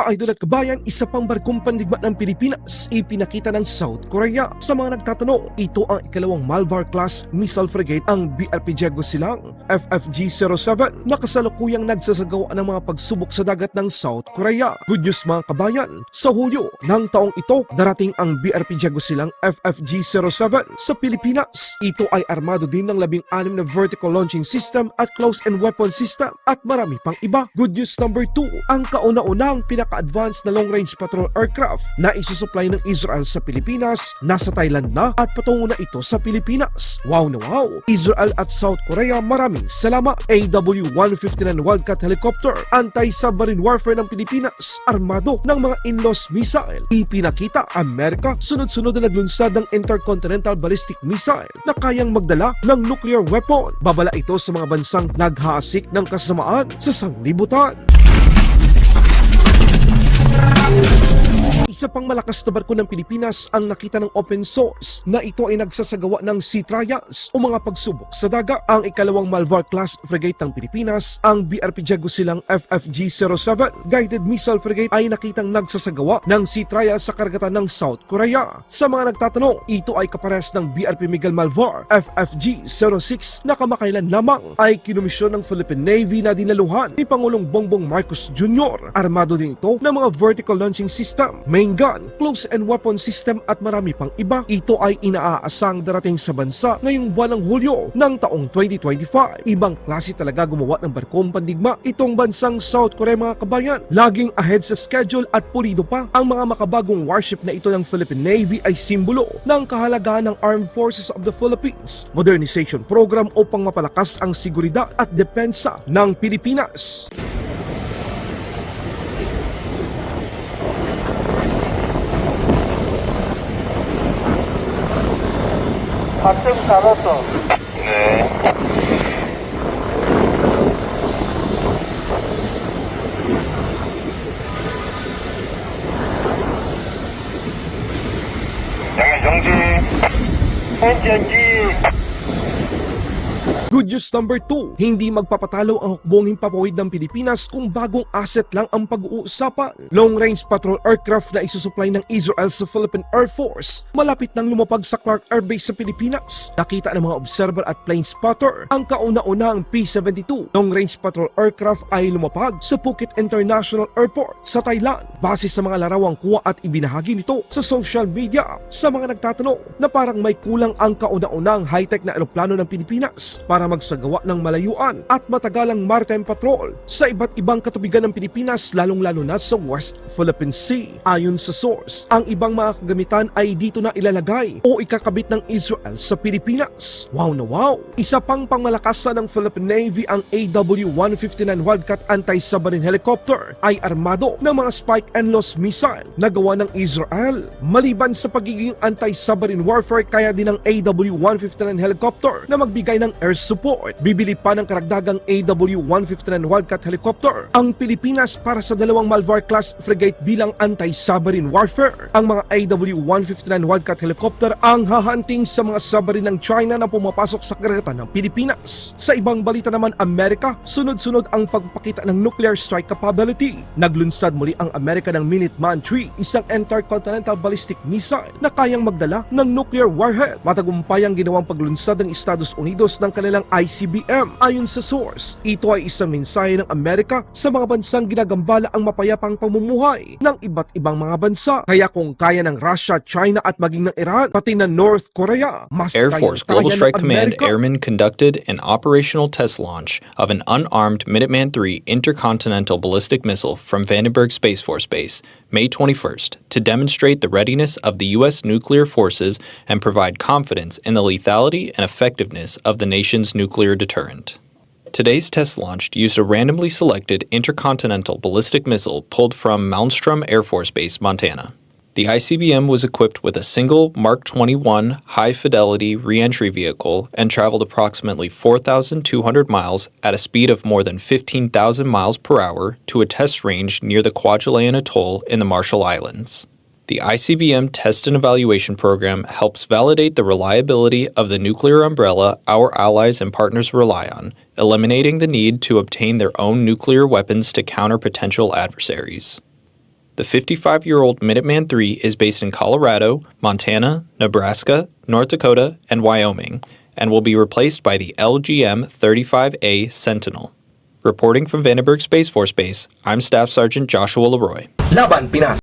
Ka-idol at kabayan, isa pang barkong pandigma ng Pilipinas ipinakita ng South Korea. Sa mga nagtatanong, ito ang ikalawang Malvar class missile frigate ang BRP Diego Silang FFG-07 na kasalukuyang nagsasagawa ng mga pagsubok sa dagat ng South Korea. Good news mga kabayan, sa Hulyo ng taong ito, darating ang BRP Diego Silang FFG-07 sa Pilipinas. Ito ay armado din ng labing anim na vertical launching system at close-end weapon system at marami pang iba. Good news number 2, ang kauna-unang pinaka-advanced na long-range patrol aircraft na isusupply ng Israel sa Pilipinas, nasa Thailand na at patungo na ito sa Pilipinas. Wow na wow! Israel at South Korea maraming salamat. AW-159 Wildcat Helicopter, anti-submarine warfare ng Pilipinas, armado ng mga Inlos missile. Ipinakita Amerika sunod-sunod na naglunsad ng Intercontinental Ballistic Missile na kayang magdala ng nuclear weapon. Babala ito sa mga bansang naghasik ng kasamaan sa sanglibutan. Isa pang malakas na barko ng Pilipinas ang nakita ng open source na ito ay nagsasagawa ng sea trials o mga pagsubok sa daga. Ang ikalawang Malvar class frigate ng Pilipinas, ang BRP Diego Silang FFG-07 guided missile frigate ay nakitang nagsasagawa ng sea trials sa karagatan ng South Korea. Sa mga nagtatanong, ito ay kapares ng BRP Miguel Malvar FFG-06 na kamakailan lamang ay kinumisyon ng Philippine Navy na dinaluhan ni Pangulong Bongbong Marcos Jr. Armado din ito ng mga vertical launching system, main gun, close and weapon system at marami pang iba. Ito ay inaaasang darating sa bansa ngayong buwan ng Hulyo ng taong 2025. Ibang klase talaga gumawa ng barkong pandigma itong bansang South Korea mga kabayan. Laging ahead sa schedule at pulido pa. Ang mga makabagong warship na ito ng Philippine Navy ay simbolo ng kahalagahan ng Armed Forces of the Philippines modernization program upang mapalakas ang seguridad at depensa ng Pilipinas. 박tem 잡았어. 네. 양해 정지. 현전지 Good news number 2, hindi magpapatalo ang hukbong himpapawid ng Pilipinas kung bagong asset lang ang pag-uusapan. Long-range patrol aircraft na isusupply ng Israel sa Philippine Air Force malapit nang lumapag sa Clark Air Base sa Pilipinas. Nakita ng mga observer at plane spotter ang kauna-unahang P-72 long-range patrol aircraft ay lumapag sa Phuket International Airport sa Thailand base sa mga larawang kuha at ibinahagi nito sa social media. Sa mga nagtatanong na parang may kulang ang kauna-unang high-tech na eroplano ng Pilipinas para magsagawa ng malayuan at matagalang maritime patrol sa iba't ibang katubigan ng Pilipinas lalong-lalo na sa West Philippine Sea. Ayon sa source, ang ibang mga kagamitan ay dito na ilalagay o ikakabit ng Israel sa Pilipinas. Wow na wow! Isa pang pangmalakasan ng Philippine Navy ang AW-159 Wildcat anti-submarine helicopter ay armado ng mga spike and loss missile na gawa ng Israel. Maliban sa pagiging anti-submarine warfare kaya din ng AW-159 helicopter na magbigay ng air support. Bibili pa ng karagdagang AW-159 Wildcat helicopter ang Pilipinas para sa dalawang Malvar class frigate bilang anti-submarine warfare. Ang mga AW-159 Wildcat helicopter ang hahanting sa mga submarine ng China na pumapasok sa karagatan ng Pilipinas. Sa ibang balita naman Amerika, sunod-sunod ang pagpakita ng nuclear strike capability. Naglunsad muli ang Amerika ng Minuteman III, isang intercontinental ballistic missile na kayang magdala ng nuclear warhead. Matagumpay ang ginawang paglunsad ng Estados Unidos ng kanilang ICBM. Ayon sa source, ito ay isang mensahe ng Amerika sa mga bansang ginagambala ang mapayapang pamumuhay ng iba't ibang mga bansa. Kaya kung kaya ng Russia, China at maging ng Iran, pati ng North Korea, mas Air Force Global ng Strike Command. Airmen conducted an operational test launch of an unarmed Minuteman III intercontinental ballistic missile from Vandenberg Space Force Base, May 21st, to demonstrate the readiness of the U.S. nuclear forces and provide confidence in the lethality and effectiveness of the nation's nuclear deterrent. Today's test launched used a randomly selected intercontinental ballistic missile pulled from Malmstrom Air Force Base, Montana. The ICBM was equipped with a single Mark 21 high fidelity reentry vehicle and traveled approximately 4,200 miles at a speed of more than 15,000 miles per hour to a test range near the Kwajalein Atoll in the Marshall Islands. The ICBM Test and Evaluation Program helps validate the reliability of the nuclear umbrella our allies and partners rely on, eliminating the need to obtain their own nuclear weapons to counter potential adversaries. The 55 year old Minuteman III is based in Colorado, Montana, Nebraska, North Dakota, and Wyoming, and will be replaced by the LGM 35A Sentinel. Reporting from Vandenberg Space Force Base, I'm Staff Sergeant Joshua Leroy. Laban Pinas.